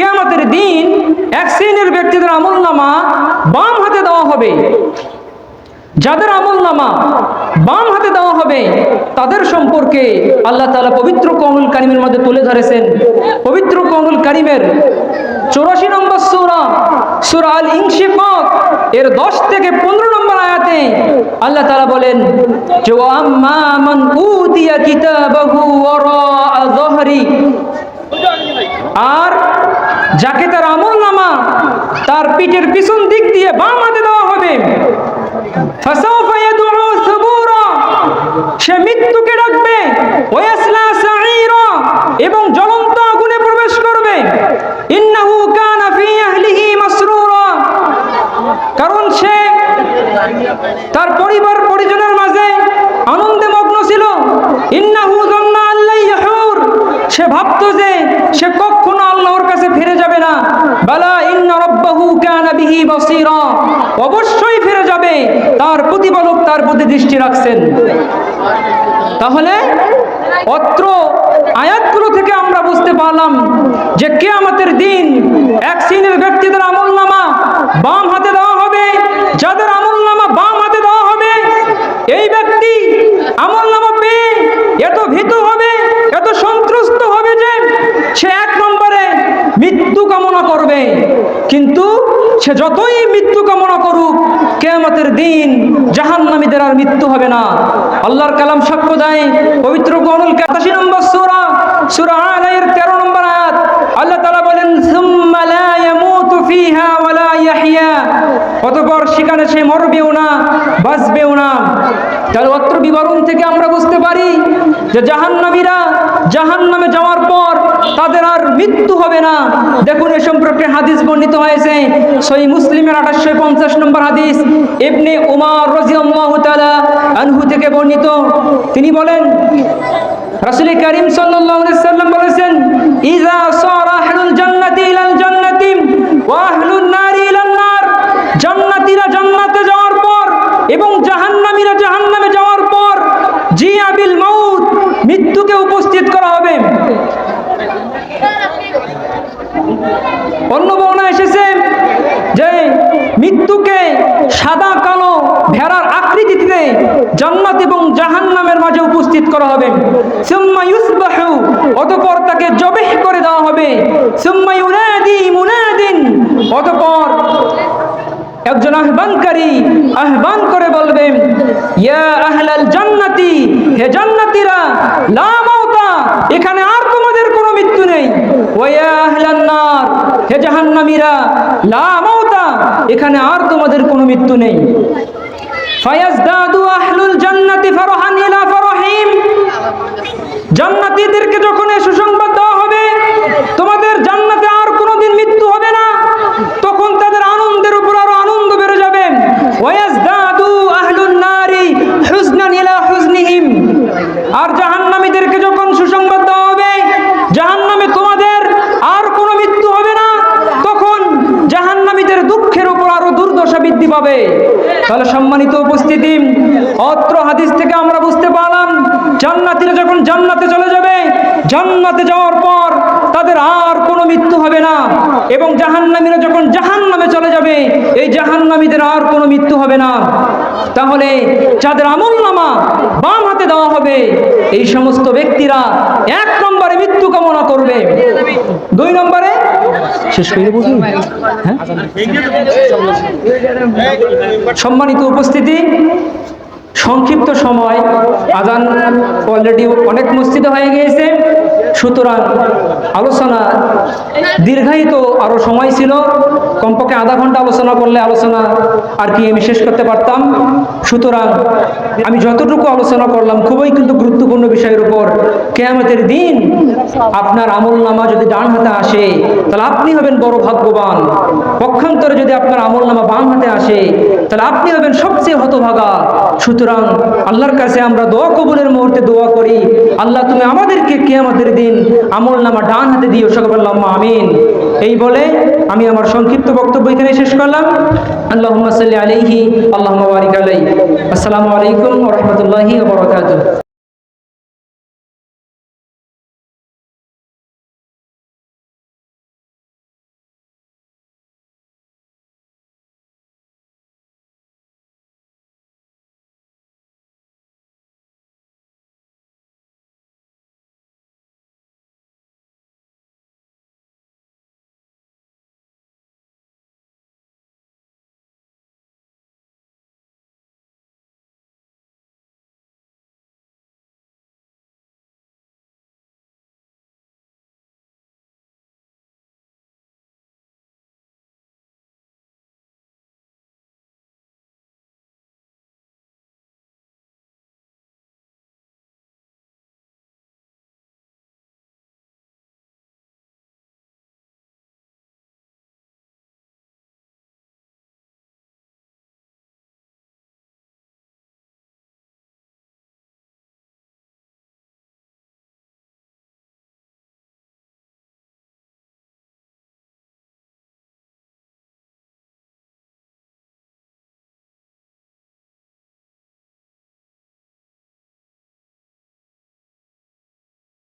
কেয়ামতের দিন এক শ্রেণির ব্যক্তিদের আমল নামা বাম হাতে দেওয়া হবে। যাদের আমল নামা বাম হাতে দেওয়া হবে, তাদের সম্পর্কে আল্লাহ তালা পবিত্র কৌনুল কারিমের মধ্যে তুলে ধরেছেন। পবিত্র কৌনুল কারিমের চৌরাশি নম্বর সুরা সুরা আল ইনশিকাক এর দশ থেকে পনেরো নম্বর আয়াতে আল্লাহ তালা বলেন, যে "ওয়া আম্মা মান উতিয়া কিতাবাহু ওয়ারাআ আর যাকে তার আমল নামা তার পিঠের পিছন দিক দিয়ে বাম হাতে দেওয়া হবে। সে মৃত্যুকে ডাকবে। এবং জ্বলন্ত সে ভাবতো যে সে কখনো আল্লাহর কাছে ফিরে যাবে না। বালা ইন্না রাব্বাহু কানা বিহি বাসীরা। অবশ্যই ফিরে যাবে। তার প্রতিপালক তার প্রতি দৃষ্টি রাখছেন। তাহলে অত্র আয়াতগুলো থেকে আমরা বুঝতে পারলাম যে কে কেয়ামতের দিন এক শ্রেণির ব্যক্তিদের আমল নামা বাম হাতে দেওয়া হবে, যাদের আমল সে যতই মৃত্যু কামনা করুক, কেয়ামতের দিন জাহান্নামীদের আর মৃত্যু হবে না। আল্লাহর কালাম সাক্ষ্য দেয় পবিত্র গনুল কাতাশি নম্বর সুরা সুরা আলাইয়ের তেরো নম্বর আয়াত। আল্লাহ তাআলা বলেন ইয়াহইয়া। সেখানে সে মরবেও না, বাঁচবেও না। তাহলে অত্র বিবরণ থেকে আমরা বুঝতে পারি যে জাহান্নামীরা জাহান্নামে যাওয়ার পর তাদের আর মৃত্যু হবে না। দেখুন, এ সম্পর্কে হাদিস বর্ণিত হয়েছে। সই মুসলিমের আঠাশশো পঞ্চাশ নম্বর হাদিস। ইবনে উমার রাজিয়াল্লাহু তাআলা আনহু থেকে বর্ণিত। তিনি বলেন রাসূল করিম সাল্লাম বলেছেন, ইযা সারা আহলুল জান্নাতি ইলাল জান্নাতি ওয়া নারি ইলান নার। জান্নাতীরা জান্নাতে যাওয়ার পর এবং জাহান্নামীরা জাহান্নামে যাওয়ার পর জি আবিল মাউত মৃত্যুকে উপস্থিত করা হবে অন্য বর্ণা এসেছে যে মৃত্যুকে সাদা, কালো, ভেড়ার আকৃতিতে জান্নাত এবং জাহান্নামের মাঝে উপস্থিত করা হবে। অতঃপর তাকে জবেহ করে দেওয়া হবে। অতঃপর একজন আহ্বানকারী আহ্বান করে বলবেন, ইয়া আহলাল জান্নাতি, হে জান্নাতীরা লা মাউতা এখানে আর তোমাদের কোনো মৃত্যু নেই ওয়া আহলান নার হে জাহান্নামীরা, লা মাউতা, এখানে আর তোমাদের কোনো মৃত্যু নেই। ফায়াজদাদু আহলুল জান্নাতি ফারহান ইলা ফারহিম। জান্নাতীদেরকে যখন সুসংবাদ তাহলে সম্মানিত উপস্থিতি, অত্র হাদিস থেকে আমরা বুঝতে পারলাম, জান্নাতিরা যখন জান্নাতে চলে যাবে, জান্নাতে যাওয়ার পর তাদের আর কোনো মৃত্যু হবে না। এবং জাহান্নামীরা যখন জাহান্নামে চলে যাবে, এই জাহান্নামীদের আর কোনো মৃত্যু হবে না। তাহলে যাদের আমল নামা বাম হাতে দেওয়া হবে, এই সমস্ত ব্যক্তিরা এক নম্বরে মৃত্যু কামনা করবে। দুই নম্বরে, শেষ করে হ্যাঁ? সম্মানিত উপস্থিতি, সংক্ষিপ্ত সময়। আজান অলরেডি অনেক মসজিদে হয়ে গিয়েছে। সুতরাং আলোচনা দীর্ঘায়িত আরও সময় ছিল। কমপক্ষে আধা ঘণ্টা আলোচনা করলে আলোচনা আর কি আমি শেষ করতে পারতাম। সুতরাং আমি যতটুকু আলোচনা করলাম, খুবই কিন্তু গুরুত্বপূর্ণ বিষয়ের উপর কেয়ামতের দিন আপনার আমল নামা যদি ডান হাতে আসে, তাহলে আপনি হবেন বড় ভাগ্যবান। পক্ষান্তরে যদি আপনার আমল নামা বাম হাতে আসে, তাহলে আপনি হবেন সবচেয়ে হতভাগা। সুতরাং আল্লাহর কাছে আমরা দোয়া কবুলের মুহূর্তে দোয়া করি, আল্লাহ তুমি আমাদেরকে কেয়ামতের দিন আমল নামা ডান হাতে দিয়ে সকল আমিন। এই বলে আমি আমার সংক্ষিপ্ত বক্তব্য এখানে শেষ করলাম। আল্লাহ সাল্লি আলাইহি আল্লাহ আসসালামু আলাইকুম রহমতুল্লাহি